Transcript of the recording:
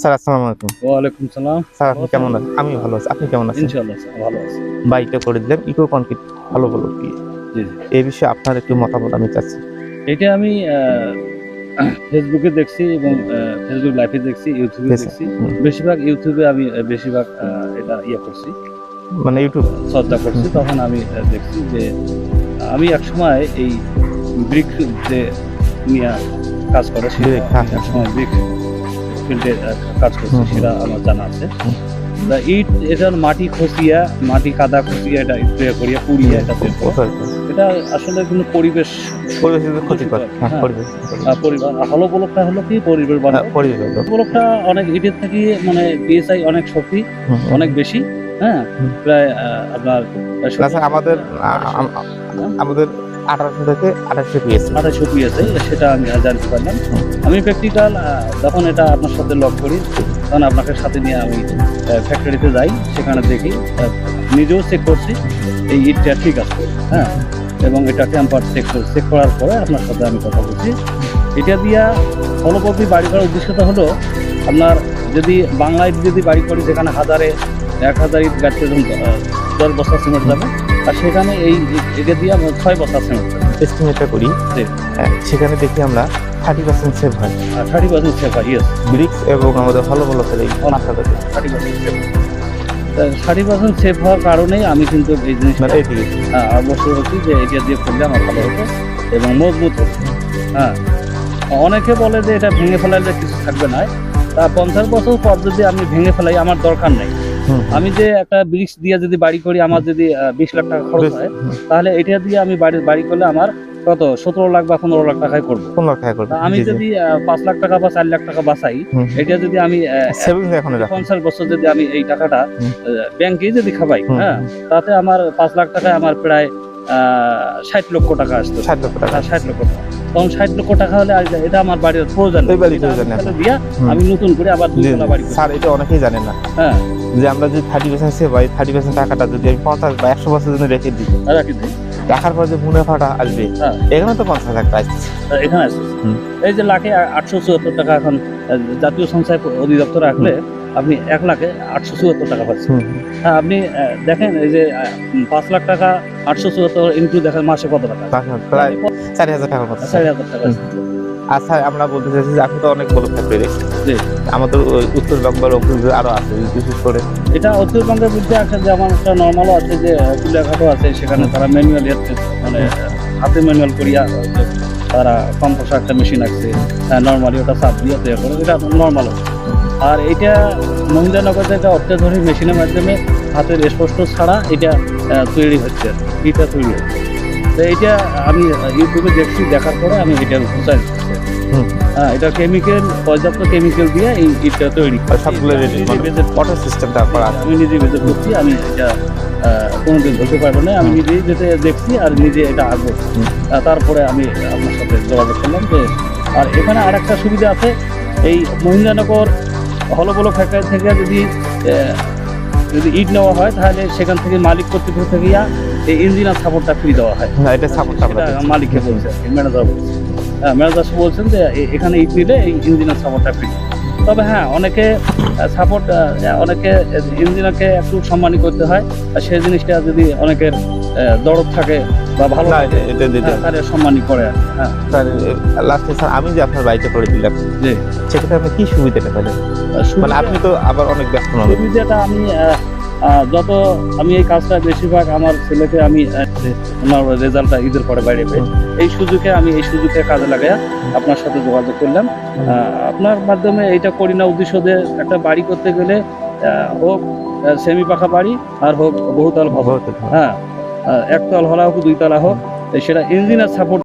Sir আসসালামু আলাইকুম। ওয়ালাইকুম সালাম। স্যার আপনি কেমন আছেন? আমি ভালো আছি। আপনি কেমন আছেন? ইনশাআল্লাহ ভালো আছি। বাড়িটা করে দিলাম ইকো কনক্রিট ভালো ভালো কি জি এই বিষয়ে আপনার একটু মতামত আমি চাচ্ছি। এটা আমি ফেসবুকে দেখছি এবং ফেসবুক লাইভে দেখছি ইউটিউবে দেখছি। বেশিরভাগ ইউটিউবে আমি বেশিরভাগ এটা ইয়ে করছি। মানে ইউটিউব? চর্চা করছি। তখন আমি দেখছি যে আমি একসময় এই ব্রিক যে নিয়ে কাজ করে সেটা Brick, হ্যাঁ, আমি একসময় ব্রিক। ফিল্ডে কাজ করছি। সেটা আমার জানা আছে। ইট এটার মাটি খসিয়া মাটি কাদা খসিয়া এটা স্প্রে করিয়া পুড়িয়া এটা এটা আসলে কোনো পরিবেশ পরিবেশের হ্যাঁ হ্যাঁ। পরিবার হলো ব্লকটা হলো কি? পরিবেশ হ্যাঁ, পরিবেশ ব্লকটা অনেক ইটের থেকে মানে বিএসআই অনেক শক্তি। অনেক বেশি হ্যাঁ? প্রায় আপনার আমাদের আমাদের আঠারোশো থেকে আঠাশশো পিএসি। আঠাশশো পিএসআই সেটা আমি জানতে পারলাম। আমি প্র্যাকটিক্যাল যখন এটা আপনার সাথে লক করি তখন আপনাকে সাথে নিয়ে আমি ফ্যাক্টরিতে যাই সেখানে দেখি নিজেও চেক করছি এই ইটটা ঠিক আছে হ্যাঁ? এবং এটা টেম্পার চেক চেক করার পরে আপনার সাথে আমি কথা বলছি। এটা দিয়া ফলপ্রতি বাড়ি করার উদ্দেশ্যটা হলো আপনার যদি বাংলা ইট যদি বাড়ি করি যেখানে হাজারে এক হাজার ইট আহ, দশ বস্তা সিমেন্ট যাবে আর সেখানে এই এটা দিয়ে আমরা ছয় সিমেন্ট যাবে এস্টিমেটটা করি। হ্যাঁ, সেখানে দেখি আমরা থার্টি পার্সেন্ট সেভ হয়। থার্টি পার্সেন্ট সেফ হয় ইয়েস ব্রিক্স এবং আমাদের ভালো ভালো করে এই মাথাটাতে thirty percent safe thirty percent safe হওয়ার কারণেই আমি কিন্তু এই জিনিসটা মানে হ্যাঁ, অবশ্যই হচ্ছি যে এটা দিয়ে করলে আমার ভালো হতো এবং মজবুত হতো। হ্যাঁ অনেকে বলে যে এটা ভেঙে ফেলালে কিছু থাকবে না। তা পঞ্চাশ বছর পর যদি আমি ভেঙে ফেলাই আমার দরকার নেই। আমি যে একটা ব্রিক্স দিয়ে যদি বাড়ি করি আমার যদি বিশ লাখ টাকা খরচ হয় তাহলে এটা দিয়ে আমি বাড়ি বাড়ি করলে আমার কত? সতেরো লাখ বা পনেরো লাখ টাকায় করব। পনেরো টাকা করবে। আমি। যদি পাঁচ লাখ টাকা বা চার লাখ টাকা বাঁচাই এটা যদি আমি রাখুন। পঞ্চাশ বছর যদি আমি এই টাকাটা ব্যাংকে যদি খাবাই হ্যাঁ তাতে আমার পাঁচ লাখ টাকায় আমার প্রায় আহ ষাট লক্ষ টাকা আসতো। ষাট লক্ষ টাকা। ষাট লক্ষ টাকা। তখন ষাট লক্ষ টাকা হলে এটা আমার বাড়ির প্রয়োজন। এই বাড়ির প্রয়োজন আমি দিয়া আমি নতুন করে আবার বাড়ি স্যার এটা অনেকেই জানে না। হ্যাঁ। যে আমরা যদি থার্টি পার্সেন্ট সেভ হয় থার্টি পার্সেন্ট টাকাটা যদি আমি পঞ্চাশ বা একশো বছর জন্য রেখে দিই রাখি দিই। রাখার পর যে মুনাফাটা আসবে হ্যাঁ। এখানে তো পঞ্চাশ লাখ টাকা এখানে আছে। এই যে লাখে আটশো চুয়াত্তর টাকা এখন জাতীয় সঞ্চয় অধিদপ্তর রাখলে আপনি এক লাখে আটশো চুয়াত্তর টাকা পাচ্ছেন। হ্যাঁ আপনি দেখেন এই যে পাঁচ লাখ টাকা আটশো চুয়াত্তর ইন্টু দেখেন মাসে কত টাকা? চারি হাজার মতো চারি হাজার টাকা স্যার আমরা বলতে চাইছি যে আপনি তো অনেক বড় ফ্যাক্টরি। আমাদের উত্তরবঙ্গ রংপুর আরও আছে বিশেষ করে। এটা উত্তরবঙ্গের মধ্যে আছে যেমন একটা নর্মালও আছে যে কুলিয়াঘাটও আছে সেখানে তারা ম্যানুয়াল মানে হাতে ম্যানুয়াল করিয়া যে তারা কম্পোসার একটা মেশিন আছে নর্মালি ওটা চাপ দিয়ে করে এটা নর্মাল আর এটা মহিন্দ্রনগর এটা অত্যাধুনিক মেশিনের মাধ্যমে হাতের স্পষ্ট ছাড়া এটা তৈরি হচ্ছে এটা তৈরি হচ্ছে। তো এটা আমি ইউটিউবে দেখছি দেখার পরে আমি এটা বুঝাই হ্যাঁ এটা কেমিক্যাল পর্যাপ্ত কেমিক্যাল দিয়ে এই ইটটা তৈরি আর মানে ওয়াটার সিস্টেমটা আমি নিজে ভিজিট করছি আমি এটা কোনোদিন বলতে পারব না। আমি নিজেই যেতে দেখছি আর নিজে এটা আঁকবো। তারপরে আমি আপনার সাথে যোগাযোগ করলাম যে আর এখানে আরেকটা সুবিধা আছে এই মহিন্দ্রানগর হলবলো ফ্যাক্টরি থেকে যদি যদি ইট নেওয়া হয় তাহলে সেখান থেকে মালিক কর্তৃপক্ষ থেকে এই ইঞ্জিনিয়ার সাপোর্টটা ফ্রি দেওয়া হয়। না এটা সাপোর্ট আমরা মালিককে বলছে আর ম্যানেজার বলছে। হ্যাঁ ম্যানেজার বলছেন যে এখানে ইট নিলে এই ইঞ্জিনিয়ার সাপোর্টটা ফ্রি তবে হ্যাঁ অনেকে সাপোর্ট অনেকে ইঞ্জিনিয়ারকে একটু সম্মানী করতে হয় আর সেই জিনিসটা যদি অনেকের দরদ থাকে বা ভালো এটা- এটা দিতে হ্যাঁ, করে হ্যাঁ। লাস্টে স্যার আমি যে আপনার বাড়িতে করে দিলাম জি। সেক্ষেত্রে আপনি কি সুবিধাটা পেলেন মানে আপনি তো আবার অনেক ব্যস্ত সুবিধাটা আমি যত আমি এই কাজটা বেশিরভাগ আমার ছেলেকে আমি ওনার রেজাল্টটা ঈদের পরে বাইরে পাই এই সুযোগে আমি এই সুযোগে কাজে লাগাইয়া আপনার সাথে যোগাযোগ করলাম। আপনার মাধ্যমে এইটা করি না উদ্দেশ্য যে একটা বাড়ি করতে গেলে হোক সেমি পাখা বাড়ি আর হোক বহুতল ভবন। হ্যাঁ একতল হলা হোক দুইতলা হোক সেটা ইঞ্জিনিয়ার সাপোর্ট